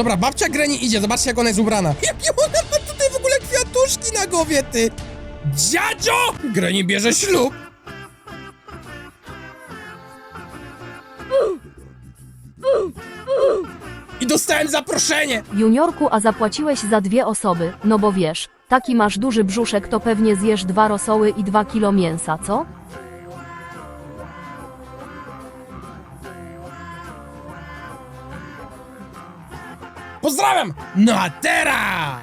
Dobra, babcia Granny idzie, zobaczcie jak ona jest ubrana. Jakie ona ma tutaj w ogóle kwiatuszki na głowie, ty! Dziadzio! Granny bierze ślub. I dostałem zaproszenie! Juniorku, a zapłaciłeś za dwie osoby, no bo wiesz, taki masz duży brzuszek, to pewnie zjesz dwa rosoły i dwa kilo mięsa, co? Pozdrawiam! No a teraz!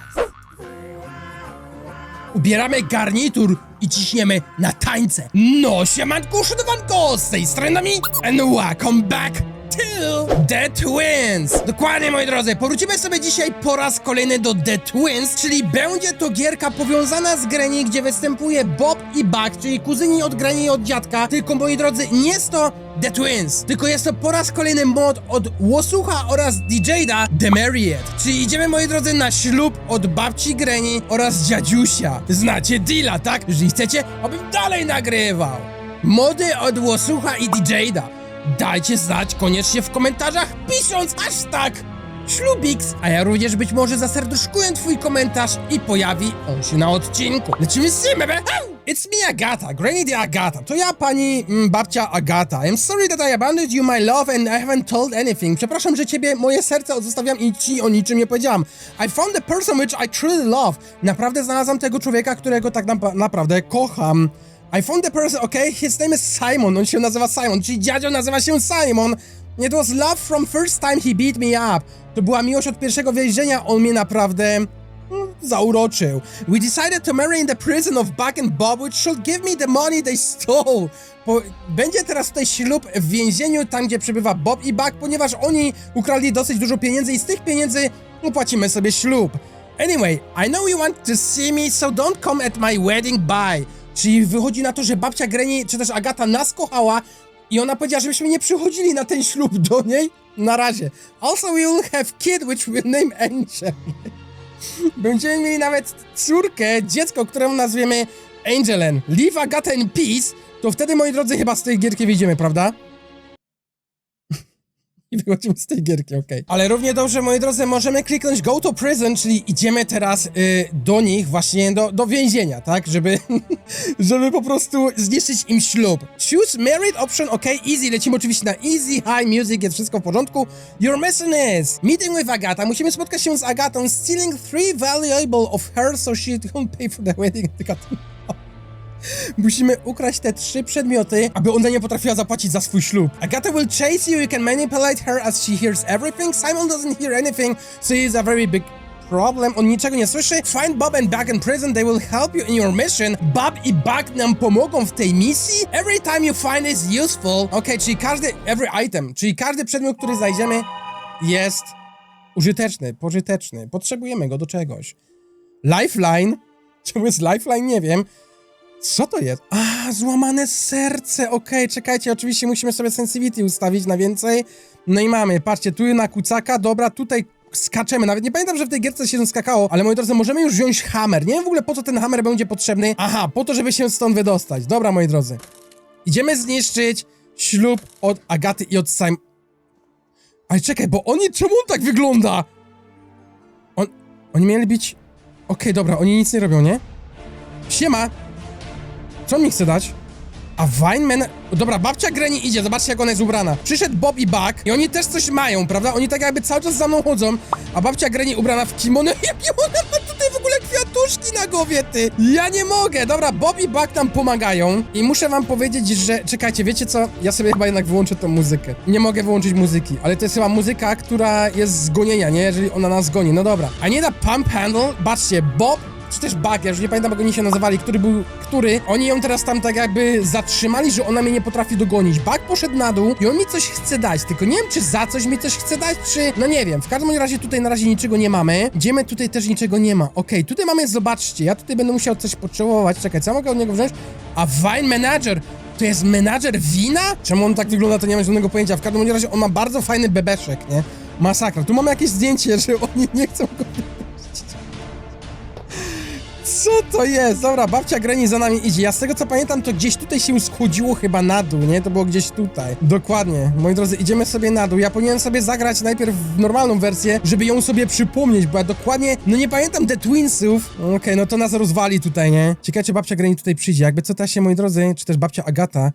Ubieramy garnitur i ciśniemy na tańce. No siemanko, szydowanko, z tej strony nami and welcome back to The Twins. Dokładnie, moi drodzy, powrócimy sobie dzisiaj po raz kolejny do The Twins, czyli będzie to gierka powiązana z Granny, gdzie występuje Bob i Buck, czyli kuzyni od Granny i od dziadka, tylko, moi drodzy, nie jest to The Twins, tylko jest to po raz kolejny mod od Łosucha oraz DJ-da The Marriott. Czyli idziemy, moi drodzy, na ślub od babci Granny oraz dziadziusia. Znacie deala, tak? Jeżeli chcecie, abym dalej nagrywał. Mody od Łosucha i DJ-da. Dajcie znać koniecznie w komentarzach, pisząc hashtag Ślubiks, a ja również być może zaserduszkuję twój komentarz i pojawi on się na odcinku. Lecimy z tym, bebe! It's me, Agata, Granny the Agata. To ja, pani mm, babcia Agata. I'm sorry that I abandoned you, my love, and I haven't told anything. Przepraszam, że ciebie moje serce odzostawiam i ci o niczym nie powiedziałam. I found the person which I truly love. Naprawdę znalazłam tego człowieka, którego tak napa- naprawdę kocham. I found the person, okay? His name is Simon. On się nazywa Simon, czyli dziadzio nazywa się Simon. It was love from first time he beat me up. To była miłość od pierwszego wejrzenia, on mnie naprawdę mm, zauroczył. We decided to marry in the prison of Buck and Bob, which should give me the money they stole. Po, będzie teraz tutaj ślub w więzieniu, tam gdzie przebywa Bob i Buck, ponieważ oni ukradli dosyć dużo pieniędzy i z tych pieniędzy upłacimy sobie ślub. Anyway, I know you want to see me, so don't come at my wedding, bye. Czyli wychodzi na to, że babcia Granny, czy też Agata nas kochała i ona powiedziała, żebyśmy nie przychodzili na ten ślub do niej. Na razie. Also, we will have kid, which will name Angel. Będziemy mieli nawet córkę, dziecko, którą nazwiemy Angelen. Leave Agatha in peace, to wtedy, moi drodzy, chyba z tej gierki wyjdziemy, prawda? I wychodzimy z tej gierki, okej. Ale równie dobrze, moi drodzy, możemy kliknąć Go to Prison, czyli idziemy teraz y, do nich, właśnie do, do więzienia, tak? Żeby, żeby po prostu zniszczyć im ślub. Choose Married Option, ok, easy, lecimy oczywiście na easy, high music, jest wszystko w porządku. Your mission is meeting with Agata. Musimy spotkać się z Agatą, stealing three valuable of her so she don't pay for the wedding. Musimy ukraść te trzy przedmioty, aby ona nie potrafiła zapłacić za swój ślub. Agatha will chase you, you can manipulate her as she hears everything. Simon doesn't hear anything, so he is a very big problem. On niczego nie słyszy. Find Bob and Buck in prison, they will help you in your mission. Bob i Buck nam pomogą w tej misji. Every time you find is useful. Okej, czyli każdy, every item, czyli każdy przedmiot, który znajdziemy jest użyteczny, pożyteczny. Potrzebujemy go do czegoś. Lifeline? Czemu jest lifeline? Nie wiem. Co to jest? A, złamane serce. Okej, czekajcie, oczywiście musimy sobie sensitivity ustawić na więcej. No i mamy, patrzcie, tu na kucaka, dobra, tutaj skaczemy. Nawet nie pamiętam, że w tej gierce się skakało, ale moi drodzy, możemy już wziąć hammer. Nie wiem w ogóle po co ten hammer będzie potrzebny. Aha, po to, żeby się stąd wydostać. Dobra, moi drodzy. Idziemy zniszczyć ślub od Agaty i od Sim... Ale czekaj, bo oni, czemu on tak wygląda? On, oni mieli być... Okej, dobra, oni nic nie robią, nie? Siema! Co mi chce dać? A Weinman... Dobra, babcia Granny idzie, zobaczcie jak ona jest ubrana. Przyszedł Bob i Buck i oni też coś mają, prawda? Oni tak jakby cały czas za mną chodzą, a babcia Granny ubrana w kimono. Jakie ona ma tutaj w ogóle kwiatuszki na głowie, ty? Ja nie mogę! Dobra, Bob i Buck nam pomagają i muszę wam powiedzieć, że... Czekajcie, wiecie co? Ja sobie chyba jednak wyłączę tą muzykę. Nie mogę wyłączyć muzyki, ale to jest chyba muzyka, która jest z gonienia, nie? Jeżeli ona nas goni. No dobra. A nie da pump handle? Baczcie, Bob czy też Bug, ja już nie pamiętam jak oni się nazywali, który był, który, oni ją teraz tam tak jakby zatrzymali, że ona mnie nie potrafi dogonić. Bug poszedł na dół i on mi coś chce dać, tylko nie wiem czy za coś mi coś chce dać, czy, no nie wiem, w każdym razie tutaj na razie niczego nie mamy, idziemy tutaj też niczego nie ma, okej, tutaj mamy, zobaczcie, ja tutaj będę musiał coś potrzebować, czekaj, co mogę od niego wziąć? A Vine Manager, to jest menadżer wina? Czemu on tak wygląda, to nie mam żadnego pojęcia. W każdym razie on ma bardzo fajny bebeszek, nie? Masakra. Tu mamy jakieś zdjęcie, że oni nie chcą go Co to jest? Dobra, babcia Granny za nami idzie. Ja z tego co pamiętam, to gdzieś tutaj się schodziło chyba na dół, nie? To było gdzieś tutaj. Dokładnie. Moi drodzy, idziemy sobie na dół. Ja powinienem sobie zagrać najpierw w normalną wersję, żeby ją sobie przypomnieć, bo ja dokładnie, no nie pamiętam The Twinsów. Okej, no to nas rozwali tutaj, nie? Ciekawe, czy babcia Granny tutaj przyjdzie. Jakby co ta się, moi drodzy, czy też babcia Agata.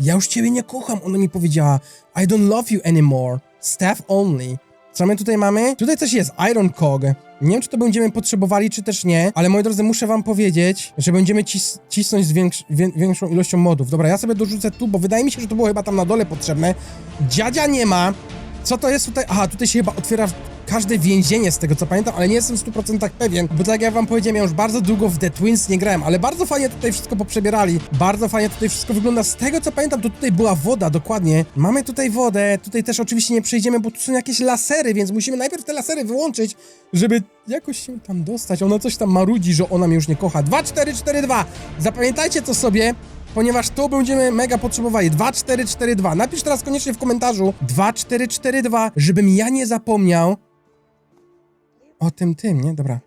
Ja już ciebie nie kocham, ona mi powiedziała. I don't love you anymore. Staff only. Co my tutaj mamy? Tutaj coś jest, Iron Cog. Nie wiem, czy to będziemy potrzebowali, czy też nie, ale moi drodzy, muszę wam powiedzieć, że będziemy cis cisnąć z większ wię większą ilością modów. Dobra, ja sobie dorzucę tu, bo wydaje mi się, że to było chyba tam na dole potrzebne. Dziadzia nie ma. Co to jest tutaj? Aha, tutaj się chyba otwiera każde więzienie z tego co pamiętam, ale nie jestem w 100% pewien, bo tak jak ja wam powiedziałem, ja już bardzo długo w The Twins nie grałem, ale bardzo fajnie tutaj wszystko poprzebierali, bardzo fajnie tutaj wszystko wygląda. Z tego co pamiętam, to tutaj była woda, dokładnie. Mamy tutaj wodę, tutaj też oczywiście nie przejdziemy, bo tu są jakieś lasery, więc musimy najpierw te lasery wyłączyć, żeby jakoś się tam dostać. Ona coś tam marudzi, że ona mnie już nie kocha. 2, 4, 4, 2. Zapamiętajcie to sobie, ponieważ to będziemy mega potrzebowali. 2442. Napisz teraz koniecznie w komentarzu 2442, żebym ja nie zapomniał o tym tym, nie? Dobra.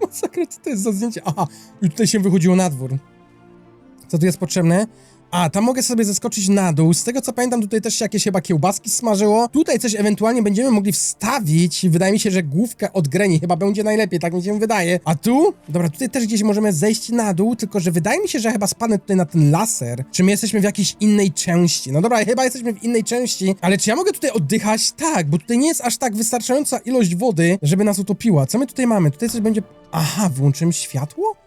Masakra, co to jest za zdjęcie? Aha, i tutaj się wychodziło na dwór. Co tu jest potrzebne? A, tam mogę sobie zeskoczyć na dół. Z tego co pamiętam, tutaj też się jakieś chyba kiełbaski smażyło. Tutaj coś ewentualnie będziemy mogli wstawić. Wydaje mi się, że główkę od greni chyba będzie najlepiej, tak mi się wydaje. A tu? Dobra, tutaj też gdzieś możemy zejść na dół, tylko że wydaje mi się, że chyba spadnę tutaj na ten laser. Czy my jesteśmy w jakiejś innej części? No dobra, chyba jesteśmy w innej części, ale czy ja mogę tutaj oddychać? Tak, bo tutaj nie jest aż tak wystarczająca ilość wody, żeby nas utopiła. Co my tutaj mamy? Tutaj coś będzie... Aha, wyłączymy światło?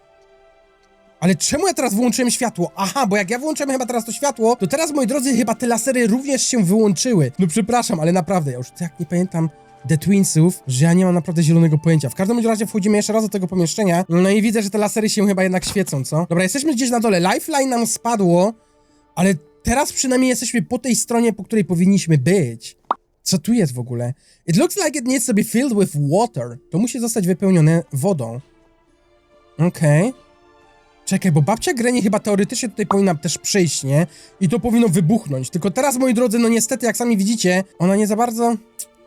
Ale czemu ja teraz wyłączyłem światło? Aha, bo jak ja wyłączyłem chyba teraz to światło, to teraz, moi drodzy, chyba te lasery również się wyłączyły. No przepraszam, ale naprawdę, ja już tak nie pamiętam The Twinsów, że ja nie mam naprawdę zielonego pojęcia. W każdym razie wchodzimy jeszcze raz do tego pomieszczenia, no i widzę, że te lasery się chyba jednak świecą, co? Dobra, jesteśmy gdzieś na dole, lifeline nam spadło, ale teraz przynajmniej jesteśmy po tej stronie, po której powinniśmy być. Co tu jest w ogóle? It looks like it needs to be filled with water. To musi zostać wypełnione wodą. Okej. Czekaj, bo babcia Granny chyba teoretycznie tutaj powinna też przyjść, nie? I to powinno wybuchnąć. Tylko teraz, moi drodzy, no niestety, jak sami widzicie, ona nie za bardzo...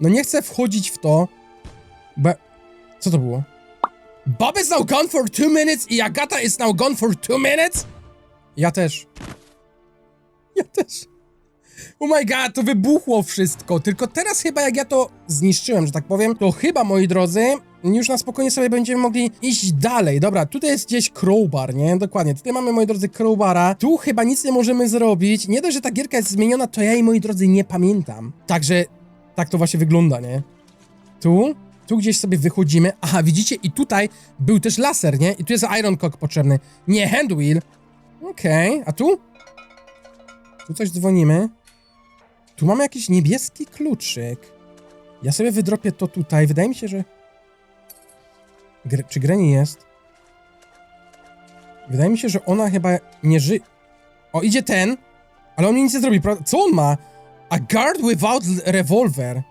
No nie chce wchodzić w to, bo... Co to było? Bob is now gone for two minutes i Agata is now gone for two minutes? Ja też. Ja też. Oh my god, to wybuchło wszystko. Tylko teraz chyba jak ja to zniszczyłem, że tak powiem, to chyba, moi drodzy, już na spokojnie sobie będziemy mogli iść dalej. Dobra, tutaj jest gdzieś crowbar, nie? Dokładnie. Tutaj mamy, moi drodzy, crowbara. Tu chyba nic nie możemy zrobić. Nie dość, że ta gierka jest zmieniona, to ja jej, moi drodzy, nie pamiętam. Także tak to właśnie wygląda, nie? Tu? Tu gdzieś sobie wychodzimy. Aha, widzicie? I tutaj był też laser, nie? I tu jest Iron Cock potrzebny. Nie, handwheel. Okej, a tu? Tu coś dzwonimy. Tu mamy jakiś niebieski kluczyk. Ja sobie wydropię to tutaj. Wydaje mi się, że... Gre... Czy Granny jest? Wydaje mi się, że ona chyba nie ży... O, idzie ten, ale on mi nic nie zrobi, prawda? Co on ma? A guard without revolver.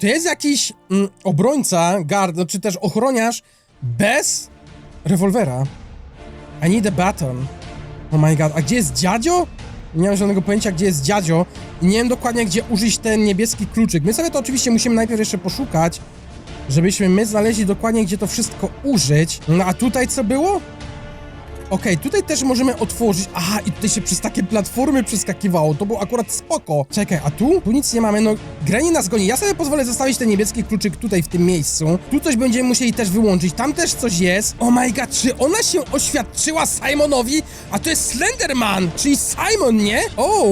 To jest jakiś mm, obrońca, guard, no, czy też ochroniarz bez rewolwera. I need a baton. Oh my god, a gdzie jest dziadzio? Nie mam żadnego pojęcia, gdzie jest dziadzio. I nie wiem dokładnie, gdzie użyć ten niebieski kluczyk. My sobie to oczywiście musimy najpierw jeszcze poszukać, żebyśmy my znaleźli dokładnie, gdzie to wszystko użyć. No a tutaj co było? Okej, tutaj też możemy otworzyć. Aha, i tutaj się przez takie platformy przeskakiwało. To było akurat spoko. Czekaj, a tu? Tu nic nie mamy. No, Granny nas goni. Ja sobie pozwolę zostawić ten niebieski kluczyk tutaj w tym miejscu. Tu coś będziemy musieli też wyłączyć. Tam też coś jest. Oh my god, czy ona się oświadczyła Simonowi? A to jest Slenderman, czyli Simon, nie? O!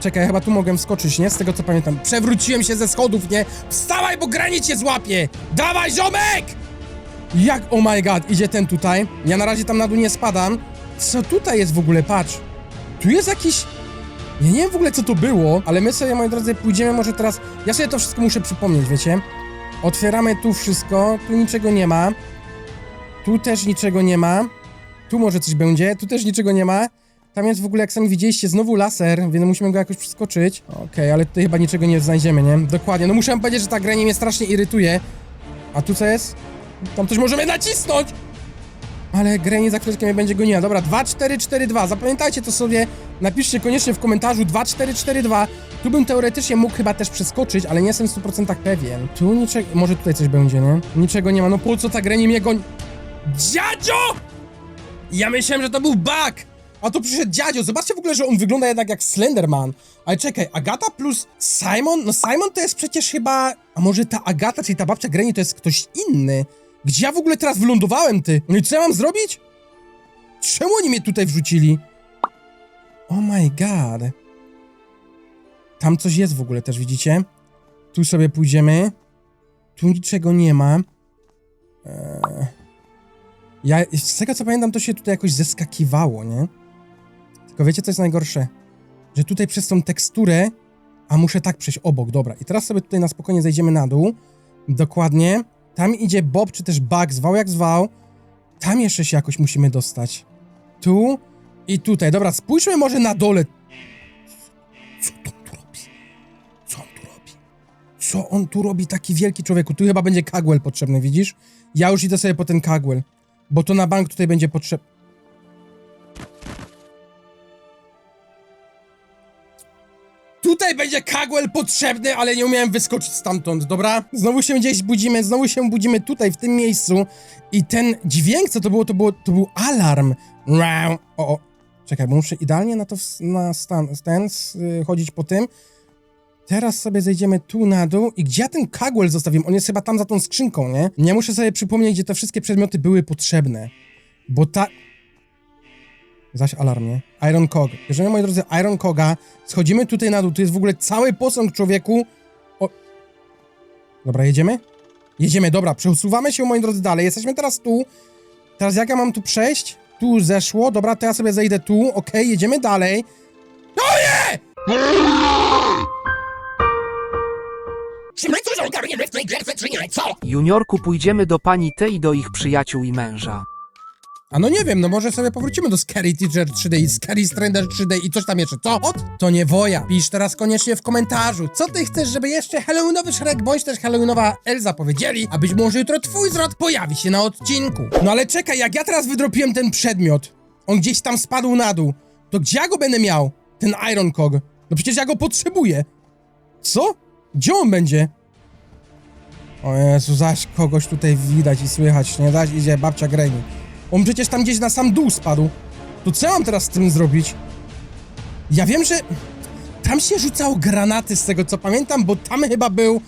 Czekaj, chyba tu mogę wskoczyć, nie? Z tego co pamiętam. Przewróciłem się ze schodów, nie? Wstawaj, bo Granny cię złapie! Dawaj, ziomek! Jak, oh my god, idzie ten tutaj. Ja na razie tam na dół nie spadam. Co tutaj jest w ogóle, patrz. Tu jest jakiś... Ja nie wiem w ogóle co to było, ale my sobie, moi drodzy, pójdziemy może teraz... Ja sobie to wszystko muszę przypomnieć, wiecie? Otwieramy tu wszystko, tu niczego nie ma. Tu też niczego nie ma. Tu może coś będzie, tu też niczego nie ma. Tam jest w ogóle, jak sami widzieliście, znowu laser, więc musimy go jakoś przeskoczyć. Okej, ale tutaj chyba niczego nie znajdziemy, nie? Dokładnie, no muszę powiedzieć, że ta gra mnie strasznie irytuje. A tu co jest? Tam coś możemy nacisnąć! Ale Granny za chwileczkę mnie będzie goniła. Dobra, 2442. Zapamiętajcie to sobie. Napiszcie koniecznie w komentarzu 2442. Tu bym teoretycznie mógł chyba też przeskoczyć, ale nie jestem w 100% pewien. Tu niczego... Może tutaj coś będzie, nie? Niczego nie ma. No po co ta Granny mnie goni... Dziadzio! Ja myślałem, że to był bug! A tu przyszedł dziadzio. Zobaczcie w ogóle, że on wygląda jednak jak Slenderman. Ale czekaj, Agata plus Simon? No Simon to jest przecież chyba... A może ta Agata, czyli ta babcia Granny to jest ktoś inny? Gdzie ja w ogóle teraz wylądowałem, ty? No i co ja mam zrobić? Czemu oni mnie tutaj wrzucili? Oh my god. Tam coś jest w ogóle też, widzicie? Tu sobie pójdziemy. Tu niczego nie ma. Eee... Ja, z tego co pamiętam, to się tutaj jakoś zeskakiwało, nie? Tylko wiecie, co jest najgorsze? Że tutaj przez tą teksturę, a muszę tak przejść obok, dobra. I teraz sobie tutaj na spokojnie zejdziemy na dół. Dokładnie. Tam idzie Bob, czy też Bug, zwał jak zwał. Tam jeszcze się jakoś musimy dostać. Tu i tutaj. Dobra, spójrzmy może na dole. Co on tu robi? Co on tu robi? Co on tu robi, taki wielki człowieku? Tu chyba będzie Kagwell potrzebny, widzisz? Ja już idę sobie po ten Kagwell, bo to na bank tutaj będzie potrzebny. Tutaj będzie Kagwell potrzebny, ale nie umiałem wyskoczyć stamtąd, dobra? Znowu się gdzieś budzimy, znowu się budzimy tutaj, w tym miejscu. I ten dźwięk, co to było, to, było, to był alarm. O, o. Czekaj, bo muszę idealnie na to, na stan, stance y, chodzić po tym. Teraz sobie zejdziemy tu na dół i gdzie ja ten Kagwell zostawiłem? On jest chyba tam za tą skrzynką, nie? Nie muszę sobie przypomnieć, gdzie te wszystkie przedmioty były potrzebne. Bo ta... Zaś alarm, nie? Iron Cog. Jeżeli, moi drodzy, Iron Koga, schodzimy tutaj na dół, tu jest w ogóle cały posąg człowieku. O... Dobra, jedziemy? Jedziemy, dobra, przesuwamy się, moi drodzy, dalej. Jesteśmy teraz tu. Teraz jak ja mam tu przejść? Tu zeszło, dobra, to ja sobie zejdę tu, okej, jedziemy dalej. No nie! Juniorku pójdziemy do pani T i do ich przyjaciół i męża. A no nie wiem, no może sobie powrócimy do Scary Teacher 3D i Scary Stranger 3D i coś tam jeszcze. Co? Ot? To nie woja. Pisz teraz koniecznie w komentarzu, co ty chcesz, żeby jeszcze Halloweenowy Shrek bądź też Halloweenowa Elza powiedzieli, a być może jutro twój zwrot pojawi się na odcinku. No ale czekaj, jak ja teraz wydropiłem ten przedmiot, on gdzieś tam spadł na dół, to gdzie ja go będę miał? Ten Iron Cog? No przecież ja go potrzebuję. Co? Gdzie on będzie? O Jezu, zaś kogoś tutaj widać i słychać, nie? Zaś idzie babcia Granny. On przecież tam gdzieś na sam dół spadł. To co ja mam teraz z tym zrobić? Ja wiem, że tam się rzucało granaty z tego co pamiętam, bo tam chyba był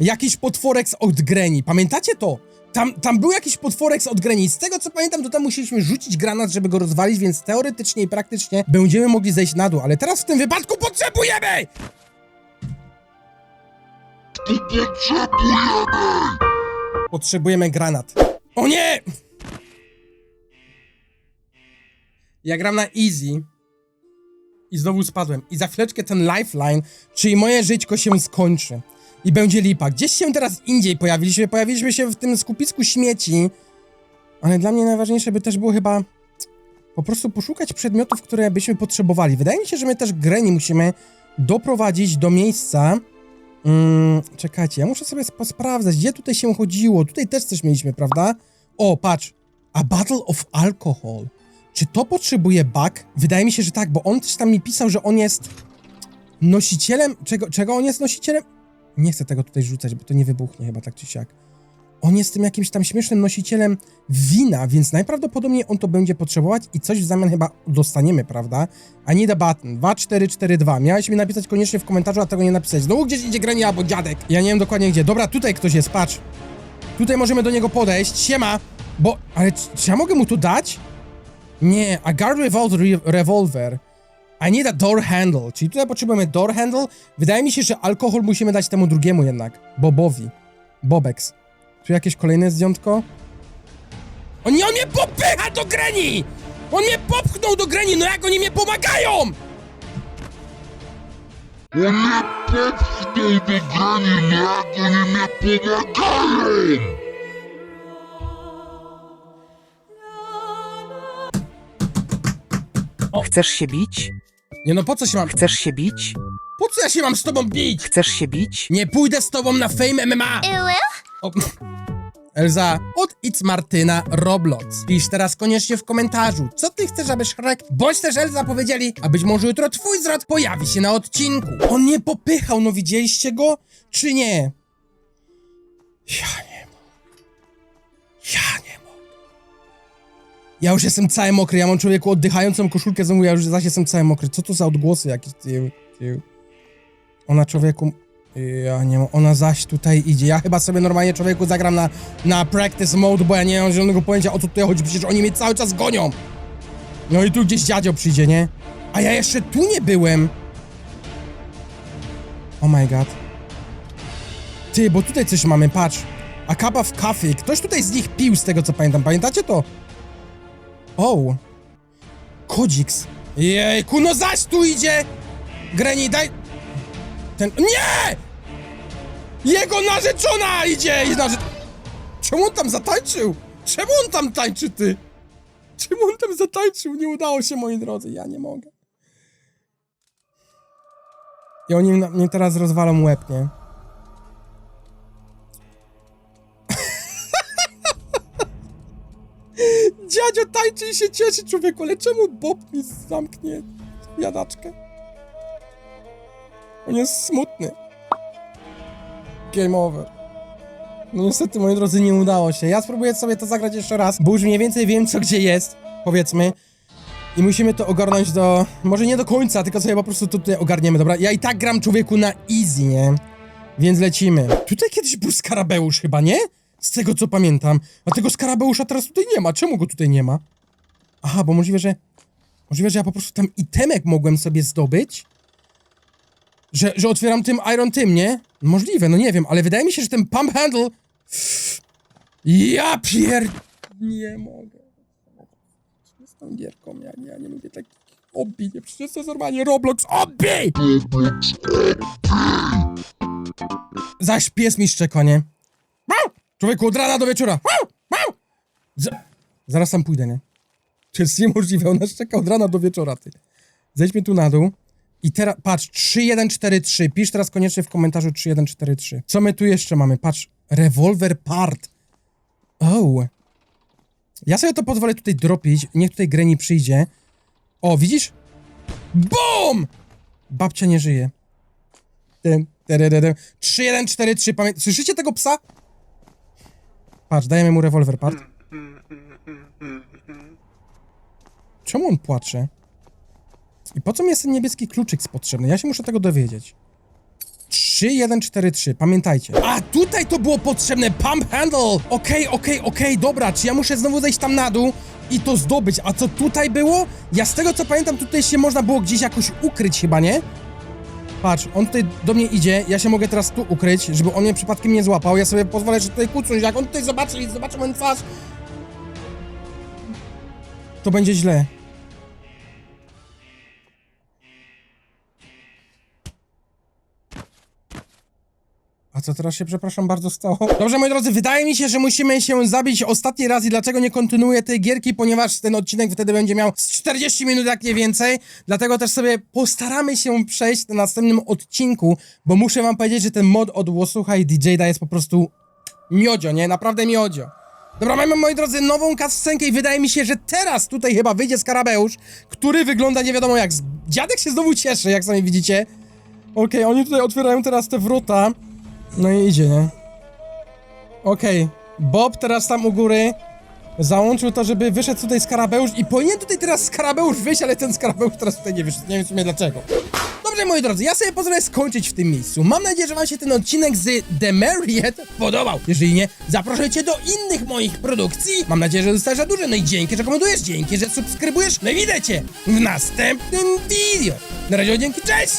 jakiś potworek z od Granny. Pamiętacie to? Tam, tam był jakiś potworek z od Granny. Z tego co pamiętam, to tam musieliśmy rzucić granat, żeby go rozwalić, więc teoretycznie i praktycznie będziemy mogli zejść na dół. Ale teraz w tym wypadku potrzebujemy! Potrzebujemy granat. O nie! Ja gram na easy i znowu spadłem. I za chwileczkę ten lifeline, czyli moje żyćko się skończy. I będzie lipa. Gdzieś się teraz indziej pojawiliśmy. Pojawiliśmy się w tym skupisku śmieci. Ale dla mnie najważniejsze by też było chyba po prostu poszukać przedmiotów, które byśmy potrzebowali. Wydaje mi się, że my też grę musimy doprowadzić do miejsca. Mm, czekajcie, ja muszę sobie posprawdzać, gdzie tutaj się chodziło. Tutaj też coś mieliśmy, prawda? O, patrz. A Battle of Alcohol. Czy to potrzebuje bug? Wydaje mi się, że tak, bo on też tam mi pisał, że on jest nosicielem. Czego, czego on jest nosicielem? Nie chcę tego tutaj rzucać, bo to nie wybuchnie chyba tak czy siak. On jest tym jakimś tam śmiesznym nosicielem wina, więc najprawdopodobniej on to będzie potrzebować i coś w zamian chyba dostaniemy, prawda? I need a button. 2442. Miałeś mi napisać koniecznie w komentarzu, a tego nie napisać. Znowu gdzieś idzie granie albo dziadek. Ja nie wiem dokładnie gdzie. Dobra, tutaj ktoś jest, patrz. Tutaj możemy do niego podejść. Siema. Bo, ale czy, czy ja mogę mu to dać? Nie, a guard revolver, revolver. I need a door handle, czyli tutaj potrzebujemy door handle. Wydaje mi się, że alkohol musimy dać temu drugiemu jednak. Bobowi. Bobex. Tu jakieś kolejne zdjątko? O nie, on mnie popycha do greni! On mnie popchnął do greni, no jak oni mnie pomagają! One popchnął do grani, no jak oni mnie pomagają! Chcesz się bić? Nie no, po co się mam... Chcesz się bić? Po co ja się mam z tobą bić? Chcesz się bić? Nie pójdę z tobą na Fame MMA! O, Elza, od It's Martyna Roblox. Pisz teraz koniecznie w komentarzu, co ty chcesz, aby Shrek bądź też Elza powiedzieli, a być może jutro twój zwrot pojawi się na odcinku. On nie popychał, no widzieliście go? Czy nie? Ja nie mogę. Ja nie. Ja już jestem cały mokry, ja mam człowieku oddychającą koszulkę znowu, ja już zaś jestem cały mokry. Co to za odgłosy jakieś? Ty, ty. Ona człowieku... Ja nie mam, ona zaś tutaj idzie. Ja chyba sobie normalnie człowieku zagram na, na practice mode, bo ja nie mam zielonego pojęcia o co tutaj chodzi, przecież oni mnie cały czas gonią. No i tu gdzieś dziadzio przyjdzie, nie? A ja jeszcze tu nie byłem. Oh my god. Ty, bo tutaj coś mamy, patrz. A cup of coffee. Ktoś tutaj z nich pił, z tego co pamiętam. Pamiętacie to? O! Kodziks. Jejku, no zaś tu idzie! Granny, daj... Ten... Nie! Jego narzeczona idzie! I narze... Czemu on tam zatańczył? Czemu on tam tańczy, ty? Czemu on tam zatańczył? Nie udało się, moi drodzy. Ja nie mogę. I oni mnie teraz rozwalą łeb, nie? Dziadzio tańczy i się cieszy, człowieku, ale czemu Bob mi zamknie jadaczkę? On jest smutny. Game over. No niestety, moi drodzy, nie udało się. Ja spróbuję sobie to zagrać jeszcze raz, bo już mniej więcej wiem, co gdzie jest, powiedzmy. I musimy to ogarnąć do... Może nie do końca, tylko sobie po prostu to tutaj ogarniemy, dobra? Ja i tak gram człowieku na easy, nie? Więc lecimy. Tutaj kiedyś był skarabeusz chyba, nie? Z tego co pamiętam. A tego skarabeusza teraz tutaj nie ma. Czemu go tutaj nie ma? Aha, bo możliwe, że... Możliwe, że ja po prostu tam itemek mogłem sobie zdobyć? Że, że otwieram tym Iron Tym, nie? Możliwe, no nie wiem, ale wydaje mi się, że ten pump handle... Ja pier... Nie mogę. Z tą gierką, ja, ja nie lubię takich obbi, nie, przecież to jest normalnie Roblox obbi! Zaś pies mi szczeka, nie? Wow! Człowieku, od rana do wieczora! Z Zaraz tam pójdę, nie? To jest niemożliwe, ona szczeka od rana do wieczora, ty. Zejdźmy tu na dół. I teraz, patrz, 3143. Pisz teraz koniecznie w komentarzu 3143. Co my tu jeszcze mamy? Patrz, rewolwer part. Oh. Ja sobie to pozwolę tutaj dropić. Niech tutaj Granny przyjdzie. O, widzisz? BOOM! Babcia nie żyje. Tym, tererere. 3143. Pamię... Słyszycie tego psa? Patrz, dajemy mu rewolwer part. Czemu on płacze? I po co mi jest ten niebieski kluczyk potrzebny? Ja się muszę tego dowiedzieć. 3143, pamiętajcie. A tutaj to było potrzebne, pump handle! Okej, okej, okej, dobra, czy ja muszę znowu zejść tam na dół i to zdobyć? A co tutaj było? Ja z tego co pamiętam, tutaj się można było gdzieś jakoś ukryć chyba, nie? Patrz, on tutaj do mnie idzie, ja się mogę teraz tu ukryć, żeby on mnie przypadkiem nie złapał. Ja sobie pozwolę że tutaj kucnąć, jak on tutaj zobaczy i zobaczy moją twarz. To będzie źle. Co teraz się, przepraszam bardzo, stało? Dobrze, moi drodzy, wydaje mi się, że musimy się zabić ostatni raz i dlaczego nie kontynuuję tej gierki, ponieważ ten odcinek wtedy będzie miał z 40 minut, jak nie więcej. Dlatego też sobie postaramy się przejść na następnym odcinku, bo muszę wam powiedzieć, że ten mod od Łosłucha i DJ da jest po prostu miodzio, nie? Naprawdę miodzio. Dobra, mamy, moi drodzy, nową kascenkę i wydaje mi się, że teraz tutaj chyba wyjdzie Skarabeusz, który wygląda nie wiadomo jak. Dziadek się znowu cieszy, jak sami widzicie. Okej, oni tutaj otwierają teraz te wrota. No i idzie, nie? Okej. Bob teraz tam u góry załączył to, żeby wyszedł tutaj Skarabeusz i powinien tutaj teraz Skarabeusz wyjść, ale ten Skarabeusz teraz tutaj nie wyszedł. Nie wiem w sumie dlaczego. Dobrze, moi drodzy, ja sobie pozwolę skończyć w tym miejscu. Mam nadzieję, że wam się ten odcinek z The Marriott podobał. Jeżeli nie, zapraszajcie do innych moich produkcji. Mam nadzieję, że dostajesz za dużo. No i dzięki, że komentujesz, dzięki, że subskrybujesz. No i widzę cię w następnym video. Na razie, dzięki, cześć!